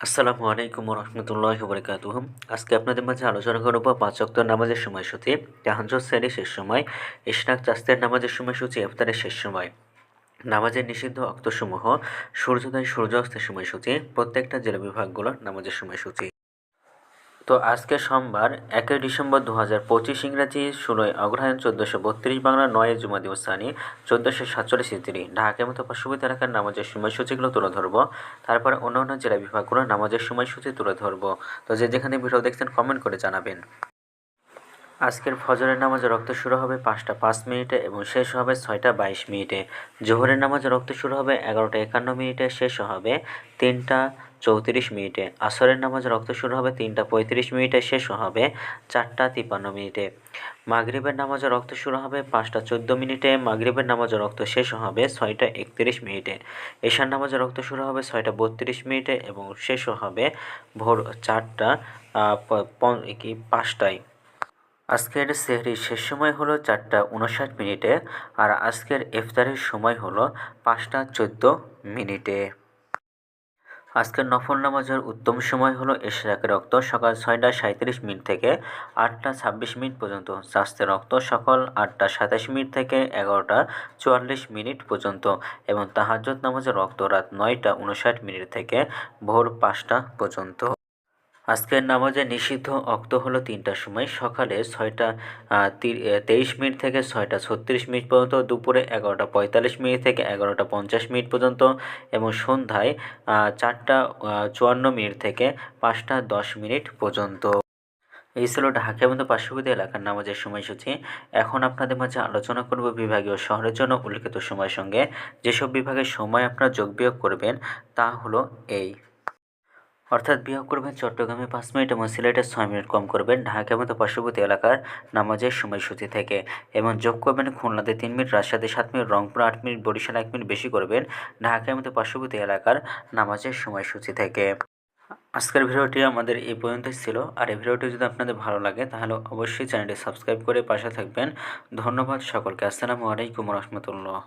আসসালামু আলাইকুম রহমতুল্লাহ বরকাতুহম আজকে আপনাদের মাঝে আলোচনা করব পাঁচ অক্ট নামাজের সময়সূচি। তাহাজ্জুদ শ্রেণির শেষ সময় ইশনাক চাস্তের নামাজের সময়সূচি, ইফতারের শেষ সময়। নামাজের নিষিদ্ধ অক্তসমূহ সূর্যোদয় সূর্যাস্তের সময়সূচি, প্রত্যেকটা জেলা বিভাগগুলোর নামাজের সময়সূচি। তো আজকে সোমবার একই ডিসেম্বর দু হাজার পঁচিশ ইংরাজি, ষোলোই অগ্রহায়ণ চোদ্দোশো বত্রিশ বাংলা, নয় জুমাদি ওসানি চোদ্দোশো সাতচল্লিশ ইত্রি ঢাকা মতো পার্শ্ববর্তী এলাকার নামাজের সময়সূচিগুলো তুলে ধরবো। তারপর অন্য অন্য জেলা বিভাগগুলো নামাজের সময়সূচি তুলে ধরবো। তো যে যেখানে ভিডিও দেখছেন কমেন্ট করে জানাবেন। আজকের ফজরের নামাজে রক্ত শুরু হবে পাঁচটা পাঁচ মিনিটে এবং শেষ হবে ছয়টা বাইশ মিনিটে। জোহরের নামাজে রক্ত শুরু হবে এগারোটা একান্ন মিনিটে, শেষ হবে তিনটা চৌত্রিশ মিনিটে। আসরের নামাজে রক্ত শুরু হবে তিনটা পঁয়ত্রিশ মিনিটে, শেষ হবে চারটা তিপ্পান্ন মিনিটে। মাগরিবের নামাজে রক্ত শুরু হবে পাঁচটা চোদ্দ মিনিটে, মাগরিবের নামাজে রক্ত শেষ হবে ছয়টা একত্রিশ মিনিটে। এশার নামাজে রক্ত শুরু হবে ছয়টা বত্রিশ মিনিটে এবং শেষ হবে ভোর চারটা কি, পাঁচটায়। আজকের সেহরির শেষ সময় হলো চারটা উনষাট মিনিটে আর আজকের ইফতারের সময় হলো পাঁচটা চোদ্দ মিনিটে। আজকের নফল নামাজের উত্তম সময় হলো এশরাকের রক্ত সকাল ছয়টা সাঁত্রিশ মিনিট থেকে আটটা ছাব্বিশ মিনিট পর্যন্ত স্বাস্থ্যের রক্ত সকাল আটটা সাতাশ মিনিট থেকে এগারোটা চুয়াল্লিশ মিনিট পর্যন্ত এবং তাহাজ্জত নামাজের রক্ত রাত নয়টা উনষাট মিনিট থেকে ভোর পাঁচটা পর্যন্ত। আজকের নামাজে নিষিদ্ধ অক্ত হলো তিনটার সময়। সকালে ছয়টা তেইশ মিনিট থেকে ছয়টা ছত্রিশ মিনিট পর্যন্ত, দুপুরে এগারোটা পঁয়তাল্লিশ মিনিট থেকে এগারোটা পঞ্চাশ মিনিট পর্যন্ত এবং সন্ধ্যায় চারটা চুয়ান্ন মিনিট থেকে পাঁচটা দশ মিনিট পর্যন্ত। এই ছিল ঢাকা মতো পার্শ্ববর্তী এলাকার নামাজের সময়সূচি। এখন আপনাদের মাঝে আলোচনা করব বিভাগীয় শহরের জন্য উল্লিখিত সময়ের সঙ্গে। যেসব বিভাগের সময় আপনারা যোগ বিয়োগ করবেন, তা হলো এই। অর্থাৎ বিয়োগ করবেন চট্টগ্রামে পাঁচ মিনিট এবং সিলেটে ছয় মিনিট কম করবেন। ঢাকার মতো পার্শ্ববর্তী এলাকার নামাজের সময়সূচি থেকে। এবং যোগ করবেন খুলনাতে তিন মিনিট, রাজশাহীতে সাত মিনিট, রংপুর আট মিনিট, বরিশাল এক মিনিট বেশি করবেন। ঢাকার মতো পার্শ্ববর্তী এলাকার নামাজের সময়সূচি থেকে। আজকের ভিডিওটি আমাদের এই পর্যন্তই ছিল। আর এই ভিডিওটি যদি আপনাদের ভালো লাগে, তাহলে অবশ্যই চ্যানেলটি সাবস্ক্রাইব করে পাশে থাকবেন। ধন্যবাদ সকলকে। আসসালামু আলাইকুম রহমতুল্লাহ।